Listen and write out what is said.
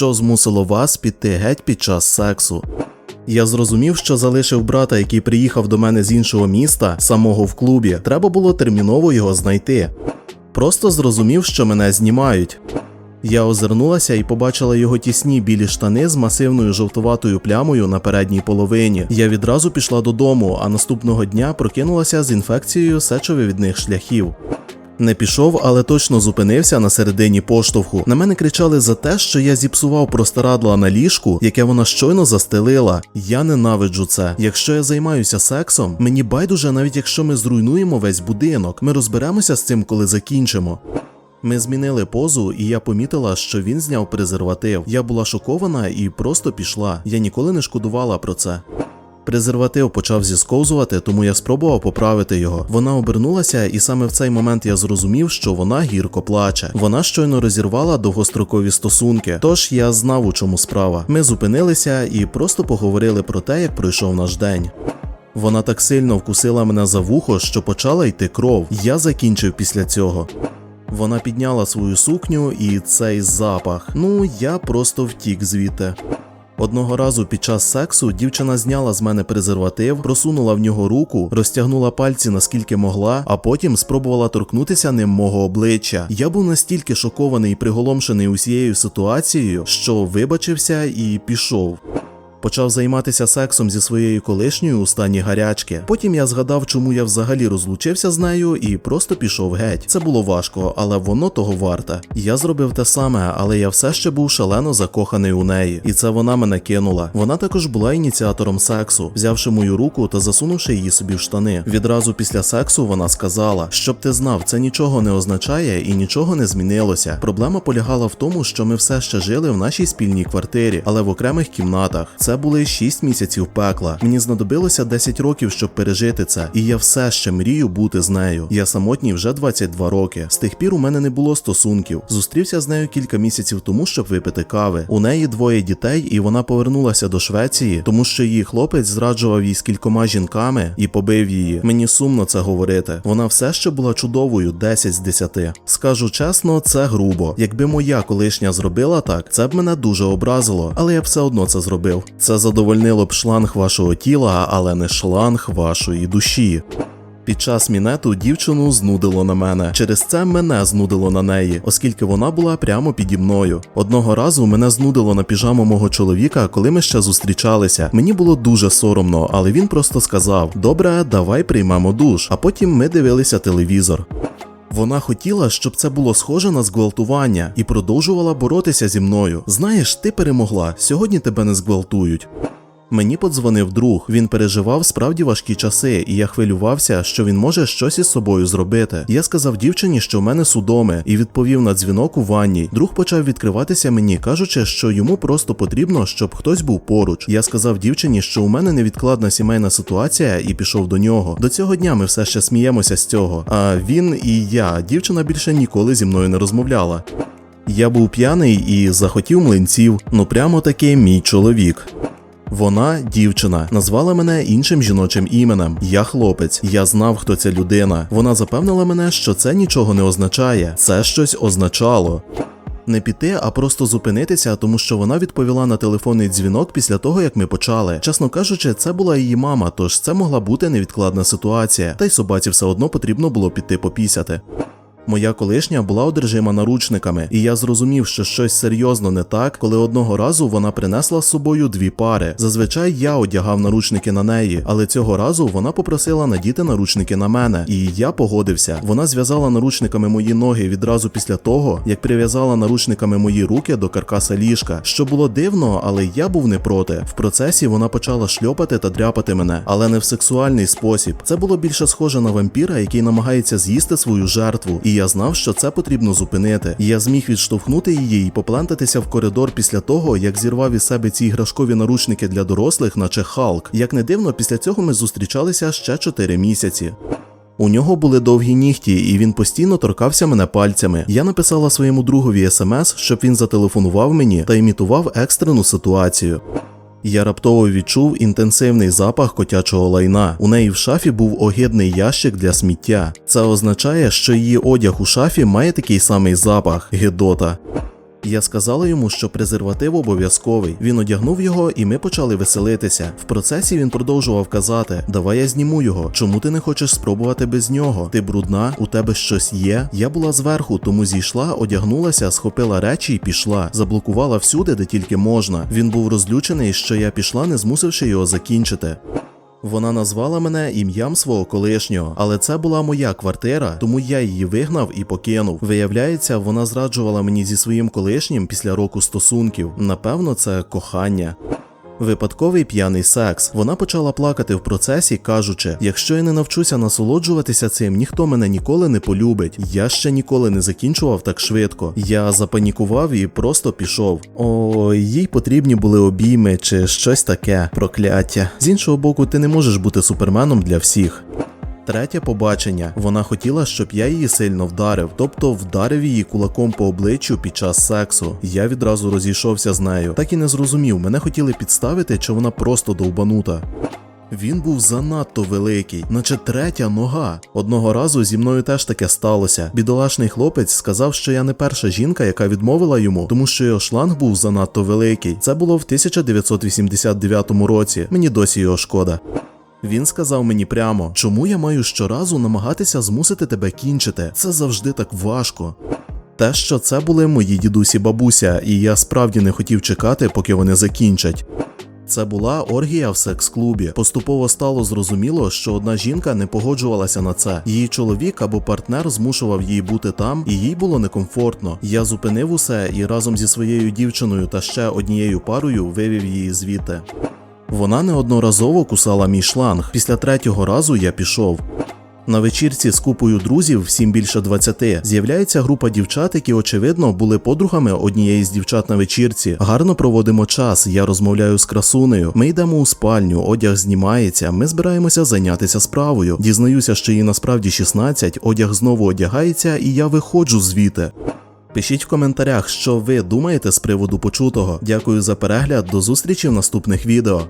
Що змусило вас піти геть під час сексу? Я зрозумів, що залишив брата, який приїхав до мене з іншого міста, самого в клубі. Треба було терміново його знайти. Просто зрозумів, що мене знімають. Я озирнулася і побачила його тісні білі штани з масивною жовтуватою плямою на передній половині. Я відразу пішла додому, а наступного дня прокинулася з інфекцією сечовивідних шляхів. Не пішов, але точно зупинився на середині поштовху. На мене кричали за те, що я зіпсував простирадла на ліжку, яке вона щойно застелила. Я ненавиджу це. Якщо я займаюся сексом, мені байдуже, навіть якщо ми зруйнуємо весь будинок. Ми розберемося з цим, коли закінчимо. Ми змінили позу, і я помітила, що він зняв презерватив. Я була шокована і просто пішла. Я ніколи не шкодувала про це. Презерватив почав зісковзувати, тому я спробував поправити його. Вона обернулася, і саме в цей момент я зрозумів, що вона гірко плаче. Вона щойно розірвала довгострокові стосунки. Тож я знав, у чому справа. Ми зупинилися і просто поговорили про те, як пройшов наш день. Вона так сильно вкусила мене за вухо, що почала йти кров. Я закінчив після цього. Вона підняла свою сукню і цей запах. Ну, я просто втік звідти. Одного разу під час сексу дівчина зняла з мене презерватив, просунула в нього руку, розтягнула пальці наскільки могла, а потім спробувала торкнутися ним мого обличчя. Я був настільки шокований і приголомшений усією ситуацією, що вибачився і пішов. Почав займатися сексом зі своєю колишньою у стані гарячки. Потім я згадав, чому я взагалі розлучився з нею, і просто пішов геть. Це було важко, але воно того варте. Я зробив те саме, але я все ще був шалено закоханий у неї, і це вона мене кинула. Вона також була ініціатором сексу, взявши мою руку та засунувши її собі в штани. Відразу після сексу вона сказала: щоб ти знав, це нічого не означає і нічого не змінилося. Проблема полягала в тому, що ми все ще жили в нашій спільній квартирі, але в окремих кімнатах. Це були 6 місяців пекла. Мені знадобилося 10 років, щоб пережити це, і я все ще мрію бути з нею. Я самотній вже 22 роки. З тих пір у мене не було стосунків. Зустрівся з нею кілька місяців тому, щоб випити кави. У неї двоє дітей, і вона повернулася до Швеції, тому що її хлопець зраджував її з кількома жінками і побив її. Мені сумно це говорити. Вона все ще була чудовою 10 з 10. Скажу чесно, це грубо. Якби моя колишня зробила так, це б мене дуже образило, але я б все одно це зробив. Це задовольнило б шланг вашого тіла, але не шланг вашої душі. Під час мінету дівчину знудило на мене. Через це мене знудило на неї, оскільки вона була прямо піді мною. Одного разу мене знудило на піжаму мого чоловіка, коли ми ще зустрічалися. Мені було дуже соромно, але він просто сказав: Добре, давай приймемо душ. А потім ми дивилися телевізор. Вона хотіла, щоб це було схоже на зґвалтування, і продовжувала боротися зі мною. Знаєш, ти перемогла. Сьогодні тебе не зґвалтують. Мені подзвонив друг. Він переживав справді важкі часи, і я хвилювався, що він може щось із собою зробити. Я сказав дівчині, що в мене судоми, і відповів на дзвінок у ванні. Друг почав відкриватися мені, кажучи, що йому просто потрібно, щоб хтось був поруч. Я сказав дівчині, що у мене невідкладна сімейна ситуація, і пішов до нього. До цього дня ми все ще сміємося з цього. А він і я, дівчина більше ніколи зі мною не розмовляла. Я був п'яний і захотів млинців. Ну прямо таки мій чоловік. Вона, дівчина, назвала мене іншим жіночим іменем. Я хлопець. Я знав, хто ця людина. Вона запевнила мене, що це нічого не означає. Це щось означало. Не піти, а просто зупинитися, тому що вона відповіла на телефонний дзвінок після того, як ми почали. Чесно кажучи, це була її мама, тож це могла бути невідкладна ситуація. Та й собаці все одно потрібно було піти попісяти. Моя колишня була одержима наручниками, і я зрозумів, що щось серйозно не так, коли одного разу вона принесла з собою дві пари. Зазвичай я одягав наручники на неї, але цього разу вона попросила надіти наручники на мене, і я погодився. Вона зв'язала наручниками мої ноги відразу після того, як прив'язала наручниками мої руки до каркаса ліжка. Що було дивно, але я був не проти. В процесі вона почала шльопати та дряпати мене, але не в сексуальний спосіб. Це було більше схоже на вампіра, який намагається з'їсти свою жертву. І я знав, що це потрібно зупинити. Я зміг відштовхнути її і поплентатися в коридор після того, як зірвав із себе ці іграшкові наручники для дорослих, наче Халк. Як не дивно, після цього ми зустрічалися ще 4 місяці. У нього були довгі нігті, і він постійно торкався мене пальцями. Я написала своєму другові смс, щоб він зателефонував мені та імітував екстрену ситуацію. Я раптово відчув інтенсивний запах котячого лайна. У неї в шафі був огидний ящик для сміття. Це означає, що її одяг у шафі має такий самий запах гидота. Я сказала йому, що презерватив обов'язковий. Він одягнув його, і ми почали веселитися. В процесі він продовжував казати: Давай я зніму його. Чому ти не хочеш спробувати без нього? Ти брудна, у тебе щось є. Я була зверху, тому зійшла, одягнулася, схопила речі і пішла. Заблокувала всюди, де тільки можна. Він був розлючений, що я пішла, не змусивши його закінчити. Вона назвала мене ім'ям свого колишнього, але це була моя квартира, тому я її вигнав і покинув. Виявляється, вона зраджувала мені зі своїм колишнім після року стосунків. Напевно, це кохання. Випадковий п'яний секс. Вона почала плакати в процесі, кажучи: якщо я не навчуся насолоджуватися цим, ніхто мене ніколи не полюбить. Я ще ніколи не закінчував так швидко. Я запанікував і просто пішов. О, їй потрібні були обійми чи щось таке. Прокляття. З іншого боку, ти не можеш бути суперменом для всіх. Третє побачення. Вона хотіла, щоб я її сильно вдарив, тобто вдарив її кулаком по обличчю під час сексу. Я відразу розійшовся з нею. Так і не зрозумів, мене хотіли підставити, чи вона просто довбанута. Він був занадто великий, наче третя нога. Одного разу зі мною теж таке сталося. Бідолашний хлопець сказав, що я не перша жінка, яка відмовила йому, тому що його шланг був занадто великий. Це було в 1989 році. Мені досі його шкода. Він сказав мені прямо, чому я маю щоразу намагатися змусити тебе кінчити. Це завжди так важко. Те, що це були мої дідусі бабуся, і я справді не хотів чекати, поки вони закінчать. Це була оргія в секс-клубі. Поступово стало зрозуміло, що одна жінка не погоджувалася на це. Її чоловік або партнер змушував її бути там, і їй було некомфортно. Я зупинив усе і разом зі своєю дівчиною та ще однією парою вивів її звідти. Вона неодноразово кусала мій шланг. Після третього разу я пішов. На вечірці з купою друзів, всім більше 20, з'являється група дівчат, які, очевидно, були подругами однієї з дівчат на вечірці. Гарно проводимо час. Я розмовляю з красунею. Ми йдемо у спальню, одяг знімається. Ми збираємося зайнятися справою. Дізнаюся, що їй насправді 16, одяг знову одягається, і я виходжу звідти. Пишіть в коментарях, що ви думаєте з приводу почутого. Дякую за перегляд. До зустрічі в наступних відео.